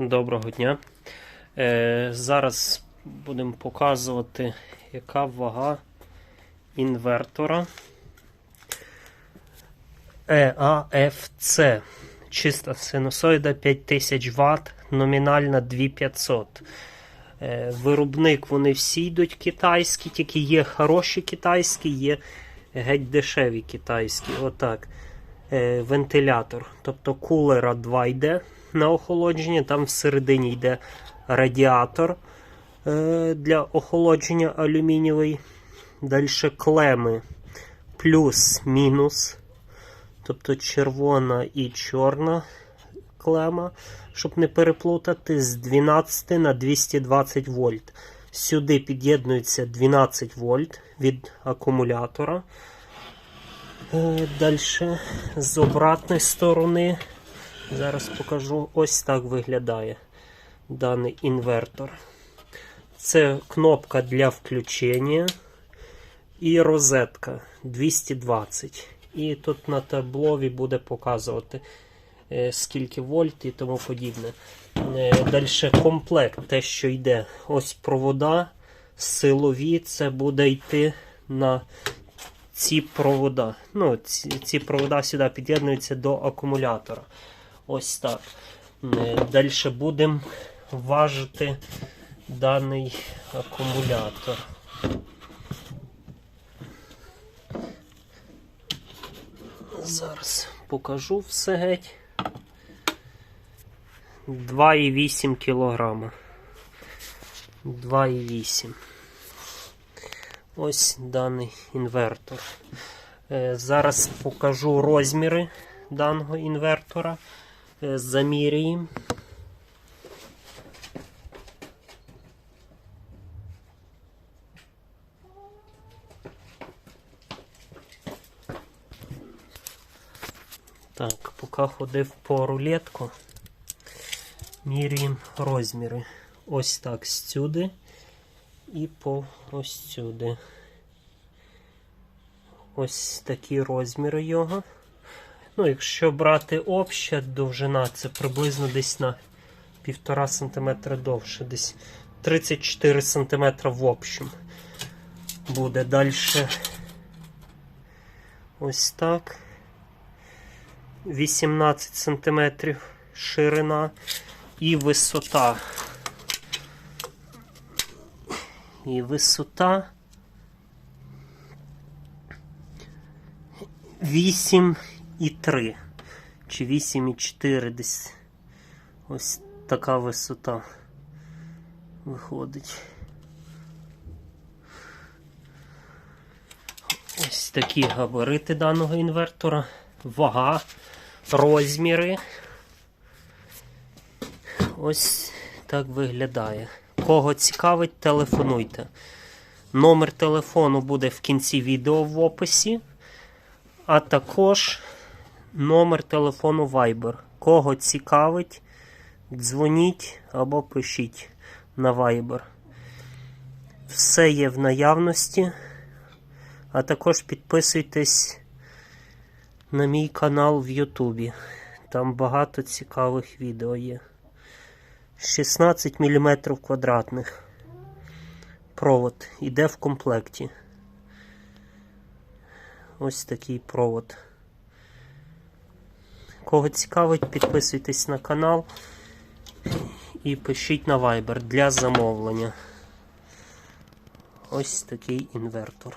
Доброго дня. Е, зараз будемо показувати, яка вага інвертора EAFC. Чиста синусоїда 5000 Вт, номінальна 2500. Е, виробник вони всі йдуть китайські, тільки є хороші китайські, є геть дешеві китайські. Отак. Е, вентилятор. Тобто кулера 2 йде на охолодження, там всередині йде радіатор е, для охолодження алюмінієвий. Далі клеми плюс-мінус. Тобто червона і чорна клема, щоб не переплутати, з 12 на 220 вольт. Сюди під'єднується 12 вольт від акумулятора. Далі з обратної сторони. Зараз покажу, ось так виглядає даний інвертор. Це кнопка для включення і розетка 220. І тут на таблові буде показувати, е, скільки вольт і тому подібне. Далі комплект, те, що йде. Ось провода силові, це буде йти на ці провода. Ну, ці, ці провода сюди під'єднуються до акумулятора. Ось так. Далі будемо важити даний акумулятор. Зараз покажу все геть. 2,8 кілограма. 2,8. Ось даний інвертор. Е, Зараз покажу розміри даного інвертора. Е, Замірюємо. Так, поки ходив по рулетку, міряємо розміри. Ось так сюди і по ось сюди. Ось такі розміри його. Ну, якщо брати обща довжина, це приблизно десь на 1,5 см довше, десь 34 см в общем. Буде далі ось так. 18 см ширина і висота. І висота 8,3 чи 8,4 десь ось така висота виходить. Ось такі габарити даного інвертора, вага, розміри. Ось так виглядає. Кого цікавить, телефонуйте. Номер телефону буде в кінці відео в описі, а також номер телефону Viber. Кого цікавить, дзвоніть або пишіть на Viber. Все є в наявності. А також підписуйтесь на мій канал в Ютубі. Там багато цікавих відео є. 16 мм квадратних. Провод іде в комплекті. Ось такий провод. Кого цікавить, підписуйтесь на канал і пишіть на Viber для замовлення. Ось такий інвертор.